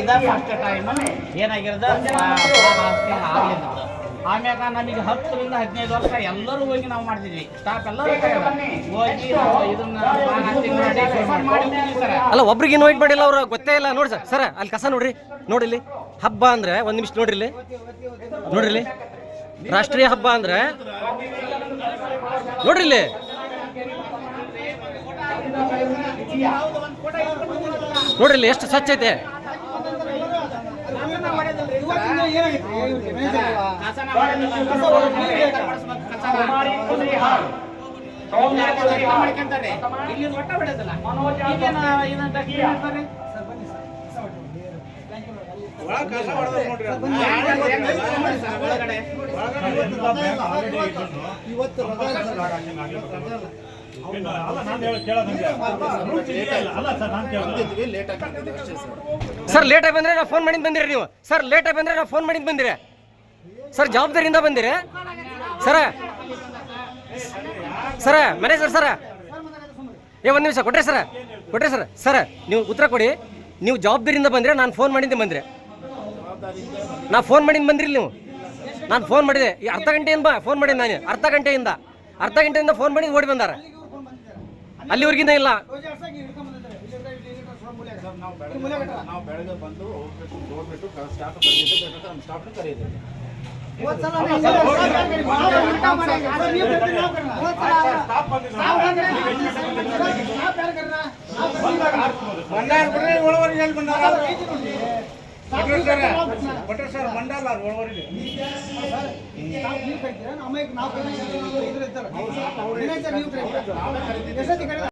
ಇದ first time ಆಮ್ಯಾಗ ನಮಗೆ ಹತ್ತರಿಂದ ಹದಿನೈದು ವರ್ಷ ಎಲ್ಲರೂ ಹೋಗಿ ನಾವು ಮಾಡ್ತಿದ್ವಿ ಸ್ಟಾಫ್ ಎಲ್ಲರೂ ಹೋಗಿ ಇದನ್ನ ಅಲ್ಲ ಒಬ್ರಿಗೆ ಇನ್ವೈಟ್ ಮಾಡಿಲ್ಲ ಅವ್ರು ಗೊತ್ತೇ ಇಲ್ಲ ನೋಡಿ ಸರ್ ಸರ್ ಅಲ್ಲಿ ಕಸ ನೋಡ್ರಿ ನೋಡಿಲ್ಲಿ ಹಬ್ಬ ಅಂದ್ರೆ ಒಂದು ನಿಮಿಷ ನೋಡ್ರಿ ನೋಡ್ರಿ ರಾಷ್ಟ್ರೀಯ ಹಬ್ಬ ಅಂದ್ರೆ ನೋಡ್ರಿ ಇಲ್ಲಿ ನೋಡ್ರಿ ಎಷ್ಟು ಸ್ವಚ್ಛ ಐತೆ ಕಸನ ಮಾಡಿದ್ದಿಲ್ಲ. ಕಸನ ಮಾಡ್ಕೊಂತಾರೆ. ಇಲ್ಲಿ ಒಟ್ಟ ಬಿಡೋದಿಲ್ಲ. ಇಲ್ಲೇನ ಇದನ್ನ ಡಸ್ಟ್ಬಿನ್ ಇರ್ತಾರೆ. ಹೆಂಗ್ ಐತೆ ನೋಡಿ ಸರ್ ಒಳಗಡೆ. ಇವತ್ತು ಸರ್ ಲೇಟ್ ಆಗಿ ಬಂದ್ರೆ ನಾವು ಫೋನ್ ಮಾಡಿದ್ ಬಂದಿರಿ ನೀವು. ಸರ್ ಲೇಟಾಗಿ ಬಂದ್ರೆ ನಾವು ಫೋನ್ ಮಾಡಿದ್ ಬಂದಿರಿ. ಸರ್ ಜವಾಬ್ದಾರಿಯಿಂದ ಬಂದಿರಿ. ಸರ ಸರ ಮ್ಯಾನೇಜರ್ ಸರ ಏ ಒಂದು ನಿಮಿಷ ಕೊಟ್ರೆ ಸರ. ಕೊಟ್ರೆ ಸರ್. ಸರ್ ನೀವು ಉತ್ತರ ಕೊಡಿ. ನೀವು ಜವಾಬ್ದಾರಿಯಿಂದ ಬಂದ್ರೆ ನಾನು ಫೋನ್ ಮಾಡಿದ್ದೆ ಬಂದ್ರೆ. ನಾ ಫೋನ್ ಮಾಡಿದ್ದು ಬಂದ್ರಿ ನೀವು. ನಾನು ಫೋನ್ ಮಾಡಿದೆ. ಈ ಅರ್ಧ ಗಂಟೆಯಿಂದ ಫೋನ್ ಮಾಡಿದ್ದೆ ನಾನು. ಅರ್ಧ ಗಂಟೆಯಿಂದ. ಅರ್ಧ ಗಂಟೆಯಿಂದ ಫೋನ್ ಮಾಡಿ ಓಡಿ ಬಂದಾರ. ಅಲ್ಲಿವರೆಗಿಂದ ಇಲ್ಲ. ನಾವು ಬೆಳಗ್ಗೆ ನಾವು ಬೆಳಗ್ಗೆ ಬಂದು ನೋಡ್ಬಿಟ್ಟು ಸ್ಟಾಫ್ ಬಂದಿದ್ದು ನಮ್ಮ ಸ್ಟಾಫ್ನ ಕೊಟ್ರೆ ಸರ್ ಮಂಡಲ ಒಳವರಿಗೆ ನಾವು ಕರಿತೀರಾ? ನಾವು ಕರಿತೀರಾ? ಇದ್ರ ಇದ್ದಾರೆ ಕರಿತೀರಾ?